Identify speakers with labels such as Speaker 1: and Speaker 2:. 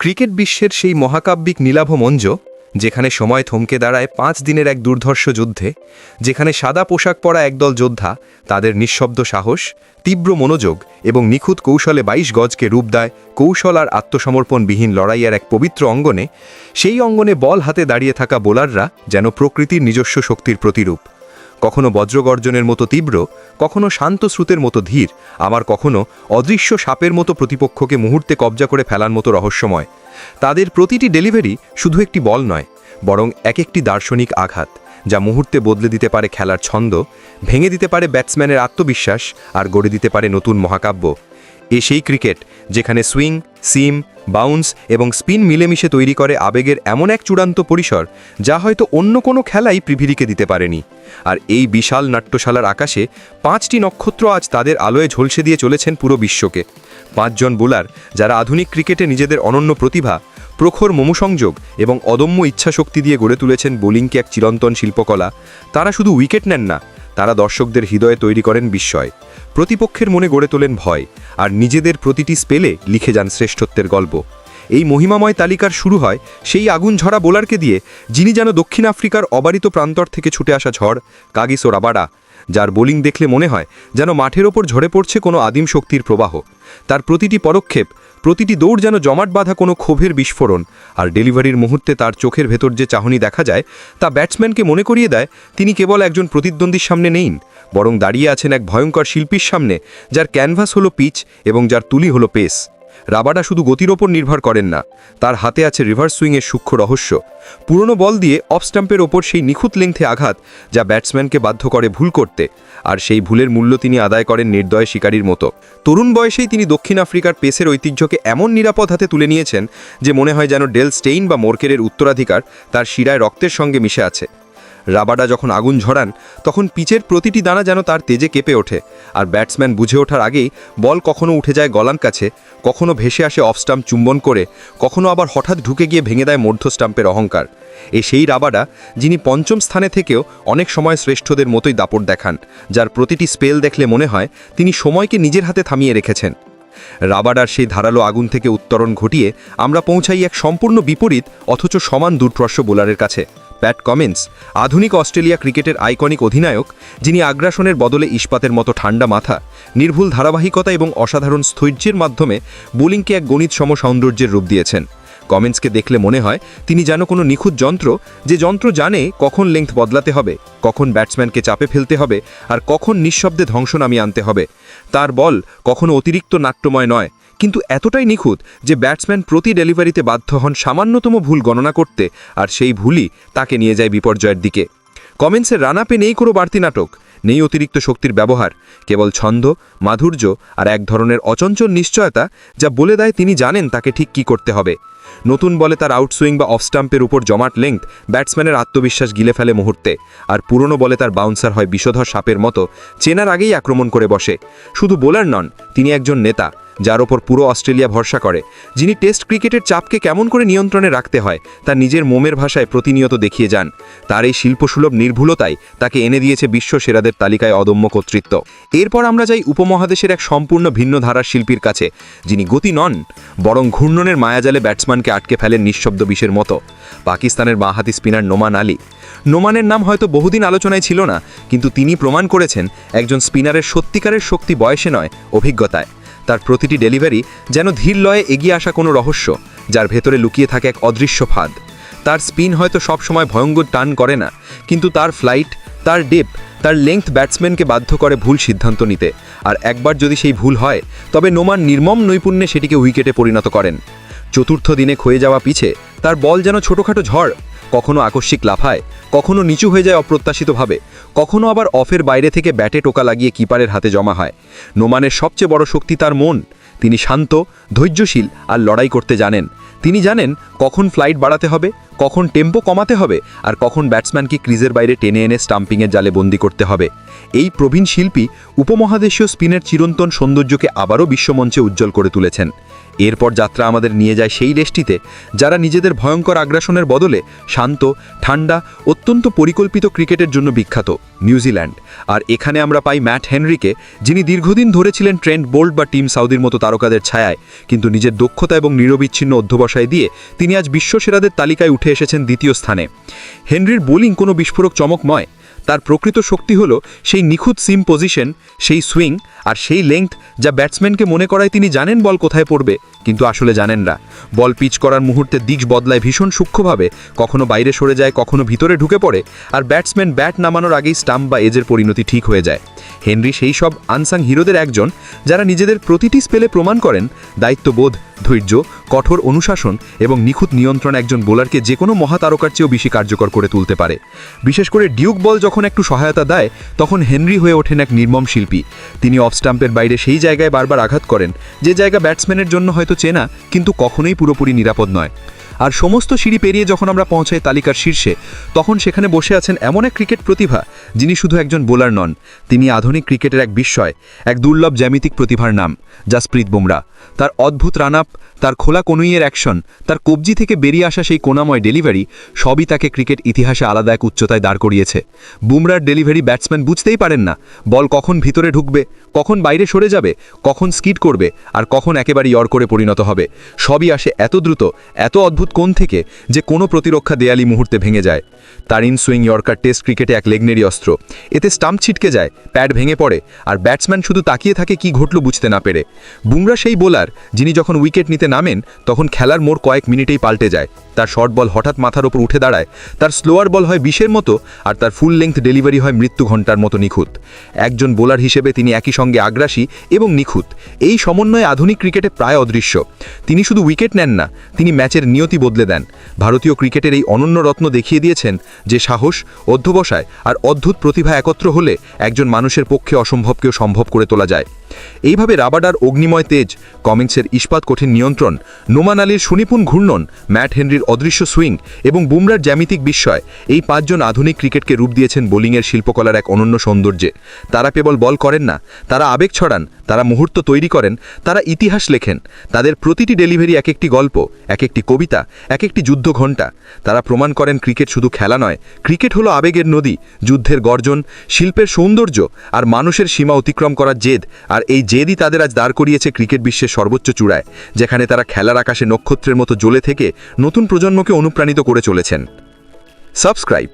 Speaker 1: Cricket বিশ্বের সেই মহাকাব্যিক নীলাভ মঞ্জ যেখানে সময় থমকে দাঁড়ায় পাঁচ দিনের এক দুর্ধর্ষ যুদ্ধে, যেখানে সাদা পোশাক পরা একদল যোদ্ধা, তাদের নিঃশব্দ সাহস, তীব্র মনোযোগ এবং নিখুঁত কৌশলে ২২ গজকে রূপ দেয় কৌশল আর আত্মসমর্পণবিহীন লড়াইয়ের এক পবিত্র অঙ্গনে, সেই অঙ্গনে বল হাতে দাঁড়িয়ে থাকা বোলাররা যেন প্রকৃতির নিজস্ব শক্তির প্রতিরূপ। কখনো বজ্রগর্জনের মতো তীব্র, কখনো শান্ত স্রোতের মতো ধীর, আবার কখনো অদৃশ্য সাপের মতো প্রতিপক্ষকে মুহূর্তে কবজা করে ফেলার মতো রহস্যময়। তাদের প্রতিটি ডেলিভারি শুধু একটি বল নয়, বরং এক একটি দার্শনিক আঘাত, যা মুহূর্তে বদলে দিতে পারে খেলার ছন্দ, ভেঙে দিতে পারে ব্যাটসম্যানের আত্মবিশ্বাস, আর গড়ে দিতে পারে নতুন মহাকাব্য। এ সেই ক্রিকেট, যেখানে সুইং, সিম, বাউন্স এবং স্পিন মিলেমিশে তৈরি করে আবেগের এমন এক চূড়ান্ত পরিসর, যা হয়তো অন্য কোনো খেলাই পৃথিবীকে দিতে পারেনি। আর এই বিশাল নাট্যশালার আকাশে পাঁচটি নক্ষত্র আজ তাদের আলোয় ঝলসে দিয়ে চলেছেন পুরো বিশ্বকে। পাঁচজন বোলার, যারা আধুনিক ক্রিকেটে নিজেদের অনন্য প্রতিভা প্রখর মমসংযোগ এবং অদম্য ইচ্ছাশক্তি দিয়ে গড়ে তুলেছেন বোলিংকে এক চিরন্তন শিল্পকলা। তারা শুধু উইকেট নেন না, তারা দর্শকদের হৃদয়ে তৈরি করেন বিস্ময়। প্রতিপক্ষের মনে গড়ে তোলেন ভয়, আর নিজেদের প্রতিটি স্পেলে লিখে যান শ্রেষ্ঠত্বের গল্প। এই মহিমাময় তালিকার শুরু হয় সেই আগুন ঝরা বোলারকে দিয়ে, যিনি যেন দক্ষিণ আফ্রিকার অবারিত প্রান্তর থেকে ছুটে আসা ঝড়, কাগিসো রাবাডা যার বোলিং দেখলে মনে হয় যেন মাঠের ওপর ঝরে পড়ছে কোনো আদিম শক্তির প্রবাহ। তার প্রতিটি পদক্ষেপ, প্রতিটি দৌড় যেন জমাট বাঁধা কোনো ক্ষোভের বিস্ফোরণ, আর ডেলিভারির মুহূর্তে তার চোখের ভেতর যে চাহনি দেখা যায়, তা ব্যাটসম্যানকে মনে করিয়ে দেয়, তিনি কেবল একজন প্রতিদ্বন্দ্বীর সামনে নেইন, বরং দাঁড়িয়ে আছেন এক ভয়ঙ্কর শিল্পীর সামনে, যার ক্যানভাস হলো পিচ এবং যার তুলি হলো পেস। রাবাডা শুধু গতির ওপর নির্ভর করেন না, তার হাতে আছে রিভার্স সুইংয়ের সূক্ষ্ম রহস্য। পুরনো বল দিয়ে অফ স্টাম্পের ওপর সেই নিখুঁত লেংথে আঘাত যা ব্যাটসম্যানকে বাধ্য করে ভুল করতে, আর সেই ভুলের মূল্য তিনি আদায় করেন নির্দয় শিকারীর মতো। তরুণ বয়সেই তিনি দক্ষিণ আফ্রিকার পেসের ঐতিহ্যকে এমন নিরাপদ হাতে তুলে নিয়েছেন যে মনে হয় যেন ডেল স্টেইন বা মোর্কেরের উত্তরাধিকার তার শিরায় রক্তের সঙ্গে মিশে আছে। রাবাডা যখন আগুন ঝরান, তখন পিচের প্রতিটি দানা যেন তার তেজে কেঁপে ওঠে। আর ব্যাটসম্যান বুঝে ওঠার আগেই বল কখনো উঠে যায় গলান কাছে, কখনো ভেসে আসে অফ স্টাম্প চুম্বন করে, কখনো আবার হঠাৎ ঢুকে গিয়ে ভেঙে দেয় মধ্য স্টাম্পের অহংকার। এ সেই রাবাডা, যিনি পঞ্চম স্থানে থেকেও অনেক সময় শ্রেষ্ঠদের মতোই দাপট দেখান, যার প্রতিটি স্পেল দেখলে মনে হয় তিনি সময়কে নিজের হাতে থামিয়ে রেখেছেন। রাবাডার সেই ধারালো আগুন থেকে উত্তরণ ঘটিয়ে আমরা পৌঁছাই এক সম্পূর্ণ বিপরীত, অথচ সমান দুর্ধর্ষ বোলারের কাছে। প্যাট কমেন্স, আধুনিক অস্ট্রেলিয়া ক্রিকেটের আইকনিক অধিনায়ক, যিনি আগ্রাসনের বদলে ইস্পাতের মতো ঠান্ডা মাথা, নির্ভুল ধারাবাহিকতা এবং অসাধারণ স্থৈর্যের মাধ্যমে বোলিংকে এক গণিত সম সৌন্দর্যের রূপ দিয়েছেন। কমেন্টসকে দেখলে মনে হয় তিনি যেন কোনো নিখুঁত যন্ত্র, যে যন্ত্র জানে কখন লেংথ বদলাতে হবে, কখন ব্যাটসম্যানকে চাপে ফেলতে হবে, আর কখন নিঃশব্দে ধ্বংস নামিয়ে আনতে হবে। তার বল কখনো অতিরিক্ত নাট্যময় নয় কিন্তু এতটাই নিখুঁত যে ব্যাটসম্যান প্রতি ডেলিভারিতে বাধ্য হন সামান্যতম ভুল গণনা করতে, আর সেই ভুলই তাকে নিয়ে যায় বিপর্যয়ের দিকে। কমেন্টসের রান আপে নেই কোনো বাড়তি নাটক, নেই অতিরিক্ত শক্তির ব্যবহার, কেবল ছন্দ, মাধুর্য আর এক ধরনের অচঞ্চল নিশ্চয়তা যা বলে দেয় তিনি জানেন তাকে ঠিক কি করতে হবে। নতুন বলে তার আউটসুইং বা অফ স্টাম্পের উপর জমাট লেংথ ব্যাটসম্যানের আত্মবিশ্বাস গিলে ফেলে মুহূর্তে, আর পুরনো বলে তার বাউন্সার হয় বিষধর সাপের মতো, চেনার আগেই আক্রমণ করে বসে। শুধু বোলার নন, তিনি একজন নেতা যার ওপর পুরো অস্ট্রেলিয়া ভরসা করে। যিনি টেস্ট ক্রিকেটের চাপকে কেমন করে নিয়ন্ত্রণে রাখতে হয়, তা নিজের মোমের ভাষায় প্রতিনিয়ত দেখিয়ে যান। তার এই শিল্পসুলভ নির্ভুলতাই তাকে এনে দিয়েছে বিশ্ব সেরাদের তালিকায় অদম্য কর্তৃত্ব। এরপর আমরা যাই উপমহাদেশের এক সম্পূর্ণ ভিন্ন ধারার শিল্পীর কাছে, যিনি গতি নন, বরং ঘূর্ণনের মায়াজালে ব্যাটসম্যানকে আটকে ফেলেন নিঃশব্দ বিষের মতো। পাকিস্তানের বাঁহাতি স্পিনার নোমান আলী। নোমানের নাম হয়তো বহুদিন আলোচনায় ছিল না, কিন্তু তিনি প্রমাণ করেছেন, একজন স্পিনারের সত্যিকারের শক্তি বয়সে নয়, অভিজ্ঞতায়। তার প্রতিটি ডেলিভারি যেন ধীর লয়ে এগিয়ে আসা কোনো রহস্য, যার ভেতরে লুকিয়ে থাকে এক অদৃশ্য ফাঁদ। তার স্পিন হয়তো সবসময় ভয়ঙ্কর টান করে না, কিন্তু তার ফ্লাইট, তার ডেপ, তার লেংথ ব্যাটসম্যানকে বাধ্য করে ভুল সিদ্ধান্ত নিতে। আর একবার যদি সেই ভুল হয়, তবে নোমান নির্মম নৈপুণ্যে সেটিকে উইকেটে পরিণত করেন। চতুর্থ দিনে ক্ষয়ে যাওয়া পিছে, তার বল যেন ছোটোখাটো ঝড় কখনো আকস্মিক লাফায় কখনো নিচু হয়ে যায় অপ্রত্যাশিতভাবে, কখনো আবার অফের বাইরে থেকে ব্যাটে টোকা লাগিয়ে কিপারের হাতে জমা হয়। নোমানের সবচেয়ে বড় শক্তি তার মন। তিনি শান্ত, ধৈর্যশীল আর লড়াই করতে জানেন। তিনি জানেন কখন ফ্লাইট বাড়াতে হবে, কখন টেম্পো কমাতে হবে আর কখন ব্যাটসম্যানকে ক্রিজের বাইরে টেনে এনে স্টাম্পিংয়ের জালে বন্দি করতে হবে। এই প্রবীণ শিল্পী উপমহাদেশীয় স্পিনের চিরন্তন সৌন্দর্যকে আবারও বিশ্বমঞ্চে উজ্জ্বল করে তুলেছেন। এরপর যাত্রা আমাদের নিয়ে যায় সেই দেশটিতে, যারা নিজেদের ভয়ঙ্কর আগ্রাসনের বদলে শান্ত, ঠান্ডা, অত্যন্ত পরিকল্পিত ক্রিকেটের জন্য বিখ্যাত, নিউজিল্যান্ড। আর এখানে আমরা পাই ম্যাট হেনরিকে, যিনি দীর্ঘদিন ধরে ছিলেন ট্রেন্ড বোল্ট বা টিম সাউদির মতো তারকাদের ছায়ায়, কিন্তু নিজের দক্ষতা এবং নিরবিচ্ছিন্ন অধ্যবসায় দিয়ে তিনি আজ বিশ্বসেরাদের তালিকায় উঠে এসেছেন দ্বিতীয় স্থানে। হেনরির বোলিং কোনো বিস্ফোরক চমক নয় তার প্রকৃত শক্তি হল সেই নিখুঁত সিম পজিশন, সেই সুইং আর সেই লেংথ যা ব্যাটসম্যানকে মনে করায় তিনি জানেন বল কোথায় পড়বে, কিন্তু আসলে জানেন না। বল পিচ করার মুহূর্তে দিক বদলায় ভীষণ সূক্ষ্মভাবে, কখনো বাইরে সরে যায়, কখনো ভিতরে ঢুকে পড়ে, আর ব্যাটসম্যান ব্যাট নামানোর আগেই স্টাম্প বা এজের পরিণতি ঠিক হয়ে যায়। হেনরি সেই সব আনসাং হিরোদের একজন যারা নিজেদের প্রতিটি স্পেলে প্রমাণ করেন, দায়িত্ববোধ, ধৈর্য, কঠোর অনুশাসন এবং নিখুঁত নিয়ন্ত্রণ একজন বোলারকে যে কোনো মহাতারকার চেয়েও বেশি কার্যকর করে তুলতে পারে। বিশেষ করে ডিউক বল যখন একটু সহায়তা দেয়, তখন হেনরি হয়ে ওঠেন এক নির্মম শিল্পী। তিনি অফ স্টাম্পের বাইরে সেই জায়গায় বারবার আঘাত করেন, যে জায়গা ব্যাটসম্যানের জন্য হয়তো চেনা, কিন্তু কখনোই পুরোপুরি নিরাপদ নয়। আর সমস্ত সিঁড়ি পেরিয়ে যখন আমরা পৌঁছাই তালিকার শীর্ষে, তখন সেখানে বসে আছেন এমন এক ক্রিকেট প্রতিভা যিনি শুধু একজন বোলার নন, তিনি আধুনিক ক্রিকেটের এক বিস্ময়, এক দুর্লভ জ্যামিতিক প্রতিভার নাম, জাসপ্রীত বুমরা। তার অদ্ভুত রান আপ তার খোলা কনুইয়ের অ্যাকশন, তার কবজি থেকে বেরিয়ে আসা সেই কোনাময় ডেলিভারি সবই তাকে ক্রিকেট ইতিহাসে আলাদা এক উচ্চতায় দাঁড় করিয়েছে। বুমরার ডেলিভারি ব্যাটসম্যান বুঝতেই পারেন না, বল কখন ভিতরে ঢুকবে কখন বাইরে সরে যাবে, কখন স্কিড করবে আর কখন একেবারে ইয়র করে পরিণত হবে। সবই আসে এত দ্রুত, এত অদ্ভুত কোণ থেকে যে কোনো প্রতিরক্ষা দেয়ালি মুহূর্তে ভেঙে যায়। তার ইন সুইং ইয়র্কার টেস্ট ক্রিকেটে এক লেগনেরি অস্ত্র। এতে স্টাম্প ছিটকে যায়, প্যাড ভেঙে পড়ে আর ব্যাটসম্যান শুধু তাকিয়ে থাকে কি ঘটল বুঝতে না পেরে। বুমরা সেই বোলার যিনি যখন উইকেট নিতে নামেন, তখন খেলার মোড় কয়েক মিনিটেই পাল্টে যায়। তার শর্ট বল হঠাৎ মাথার ওপর উঠে দাঁড়ায়, তার স্লোয়ার বল হয় বিশের মতো আর তার ফুল লেংথ ডেলিভারি হয় মৃত্যু ঘণ্টার মতো নিখুঁত। একজন বোলার হিসেবে তিনি একই সঙ্গে আগ্রাসী এবং নিখুঁত। এই সমন্বয়ে আধুনিক ক্রিকেটে প্রায় অদৃশ্য। তিনি শুধু উইকেট নেন না, তিনি ম্যাচের নিয়তি বদলে দেন। ভারতীয় ক্রিকেটের এই অনন্য রত্ন দেখিয়ে দিয়েছেন যে সাহস, অধ্যবসায় আর অদ্ভুত প্রতিভা একত্র হলে একজন মানুষের পক্ষে অসম্ভবকেও সম্ভব করে তোলা যায়। এইভাবে রাবাডার অগ্নিময় তেজ, কমিংসের ইস্পাত কঠিন নিয়ন্ত্রণ, নোমান আলীর সুনিপুণ ঘূর্ণন, ম্যাট হেনরির অদৃশ্য সুইং এবং বুমরার জ্যামিতিক বিস্ময়, এই পাঁচজন আধুনিক ক্রিকেটকে রূপ দিয়েছেন বোলিংয়ের শিল্পকলার এক অনন্য সৌন্দর্যে। তারা কেবল বল করেন না তারা আবেগ ছড়ান, তারা মুহূর্ত তৈরি করেন, তারা ইতিহাস লেখেন। তাদের প্রতিটি ডেলিভারি এক একটি গল্প, এক একটি কবিতা, এক একটি যুদ্ধ ঘণ্টা। তারা প্রমাণ করেন ক্রিকেট শুধু খেলা নয়, ক্রিকেট হলো আবেগের নদী, যুদ্ধের গর্জন, শিল্পের সৌন্দর্য আর মানুষের সীমা অতিক্রম করার জেদ। আর এই জেদই তাদের আজ দাঁড় করিয়েছে ক্রিকেট বিশ্বের সর্বোচ্চ চূড়ায়, যেখানে তারা খেলার আকাশে নক্ষত্রের মতো জ্বলে থেকে নতুন প্রজন্মকে অনুপ্রাণিত করে চলেছেন। সাবস্ক্রাইব।